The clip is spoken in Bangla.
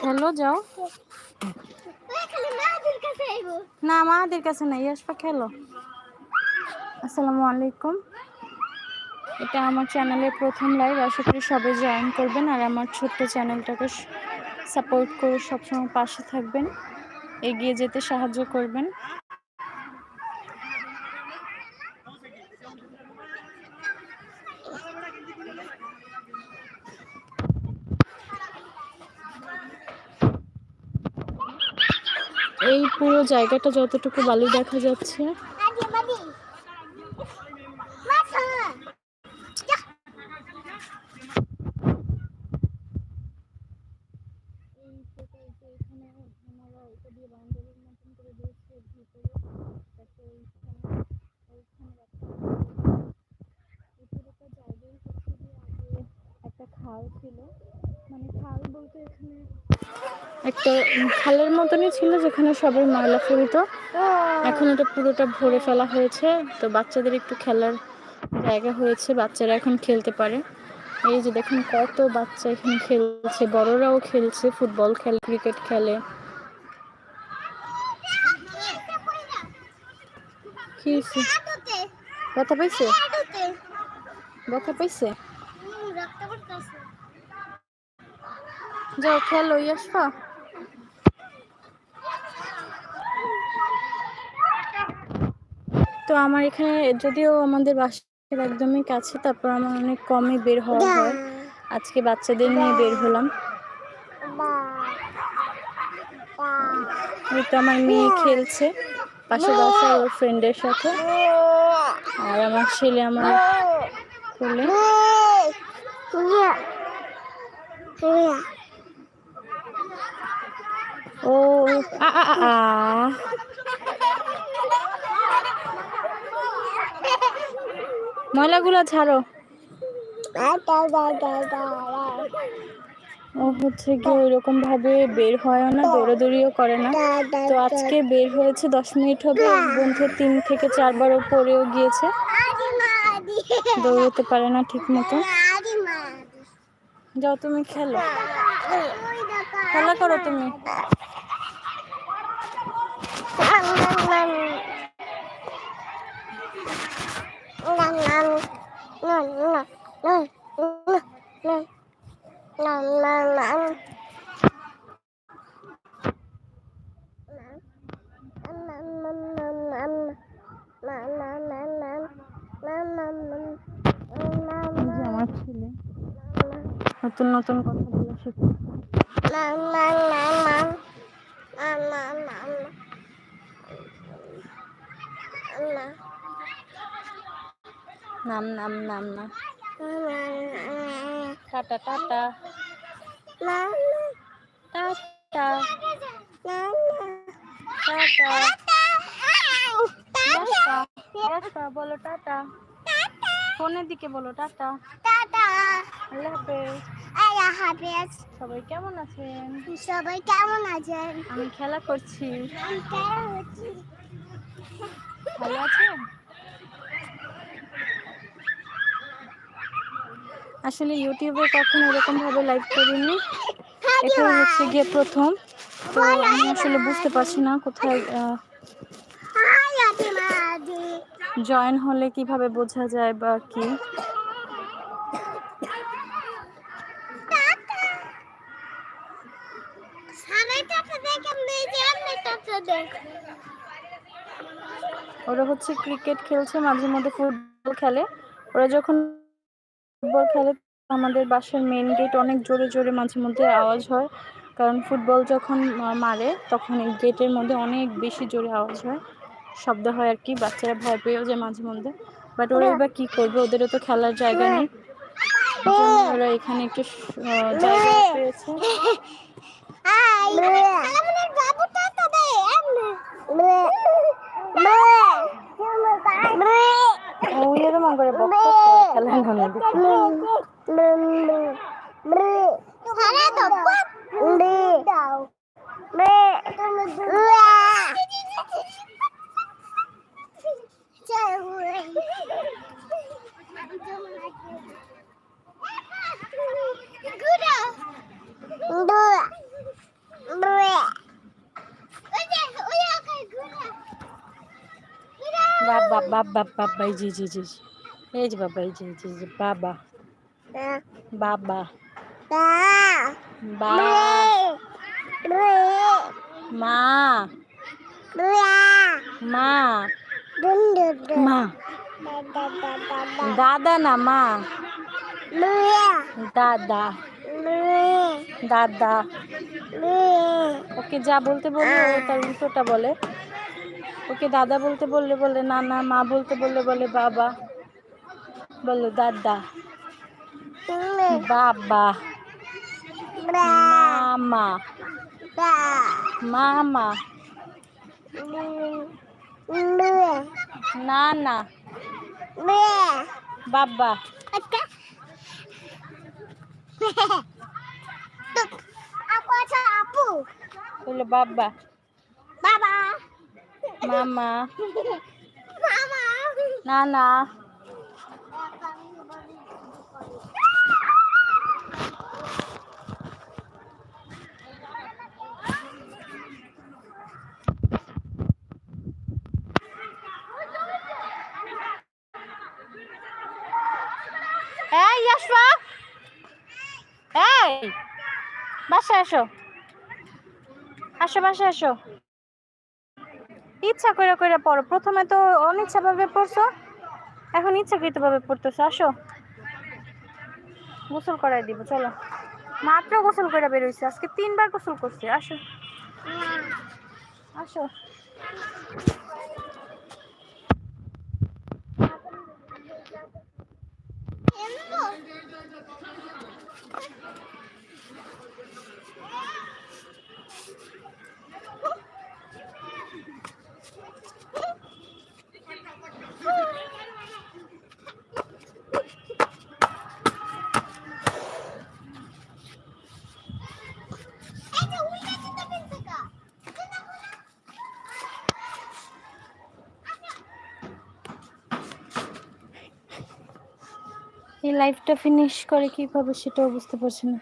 খেলো যাও। না আমাদের কাছে নাই আসবা খেলো। আসসালামু আলাইকুম। এটা আমার চ্যানেলের প্রথম লাইভ আশা করি সবাই জয়েন করবেন আর আমার ছোট্ট চ্যানেলটাকে সাপোর্ট করে সবসময় পাশে থাকবেন, এগিয়ে যেতে সাহায্য করবেন। এই পুরো জায়গাটা যতটুকু বালু দেখা যাচ্ছে। খাল ছিল মানে খাল বলতে এখানে একটা খালের মতনই ছিল যেখানে সবাই ময়লা ফেলত। এখন ওটা পুরোটা ভরে ফেলা হয়েছে। তো বাচ্চাদের একটু খেলার জায়গা হয়েছে, বাচ্চারা এখন খেলতে পারে। এই যে দেখুন কত বাচ্চা এখানে খেলছে, বড়রাও খেলছে, ফুটবল খেলে, ক্রিকেট খেলে? ব্যথা পাইছে? ব্যথা পাইছে? যাও, খেলো আসবা? তো আমার এখানে যদিও আমাদের বাসার একদমই কাছে তারপর আমার অনেক কমই বের হওয়া হয়। আজকে বাচ্চাদের নিয়ে বের হলাম। এই তো আমার মেয়ে খেলছে পাশে বাসায় ওর ফ্রেন্ডের সাথে। আর আমার ছেলে আমার কোলে। ও আ আ আ, আ ময়লাগুলো ছাড়ো। ও হচ্ছে কি ওইরকম ভাবে বের হয় না দৌড়াদৌড়িও করে না। তো আজকে বের হয়েছে দশ মিনিট হবে এক বন্ধু তিন থেকে চারবারও পরেও গিয়েছে। দৌড়তে পারে না ঠিক মতো। যাও তুমি খেলো। খেলা করো তুমি এই যে আমার ছেলে নতুন নতুন কথা বলা শিখছে নাম নাম নাম টাটা। টাটা। টাটা। টাটা। বলো টাটা। ফোনের দিকে বলো টাটা। আল্লাহ হাফেজ। সবাই কেমন আছেন? সবাই কেমন আছেন? আমি খেলা করছি? ভালো আছেন? আসলে ইউটিউবে কখনো এরকম ভাবে লাইভ করিনি। এটাই হচ্ছে গিয়ে প্রথম। তো আমি আসলে বুঝতে পারছি না কোথায় জয়েন হলে কীভাবে বোঝা যায় বা কি সবাই টাকা দেখে মেজে আমি টাকা দেখ ওরা হচ্ছে ক্রিকেট খেলছে মাঝে মধ্যে ফুটবল খেলে। ওরা যখন ফুটবল খেলে আমাদের বাসার মেন গেট অনেক জোরে জোরে মাঝে মধ্যে আওয়াজ হয়। কারণ ফুটবল যখন মারে তখন এই গেটের মধ্যে অনেক বেশি জোরে আওয়াজ হয়। শব্দ হয় আর কি বাচ্চারা ভয় পেয়েও যায় মাঝে মধ্যে। বাট ওরা এবার কি করবে? ওদেরও তো খেলার জায়গা নেই। ওরা এখানে একটু জায়গা পেয়েছে। হাই আমার বাবু টাকা দে আমি বে বে বে ও এরকম করে বক্তা খেলা ঘনে সারা তো বে দাও বে বাবা বাবা জি জি জি। এই যে বাবা এই যে এই যে বাবা। বাবা। বা মা। মা। মা। দাদা না মা? দাদা। দাদা। ওকে যা বলতে বললে তার উল্টোটা বলে। ওকে দাদা বলতে বললে বলে না না মা বলতে বললে বলে বাবা। বলে দাদা। বাবা। মামা। মামা। না না বাবা। Aku aja apu. বলে বাবা। Baba. মামা. না না এই আসবা এই বাসায় আসো আসো বাসায় আসো ইচ্ছা করে করে পড়ো। প্রথমে তো অনিচ্ছাভাবে পড়ছো, এখন ইচ্ছাকৃতভাবে পড়তেছো। আসো। গোসল করাই দিব, চলো। মাত্র গোসল করে বেরোইছে আজকে তিনবার গোসল করছে, আসো। আসো। এই লাইফটা ফিনিশ করে কীভাবে সেটাও বুঝতে পারছি না।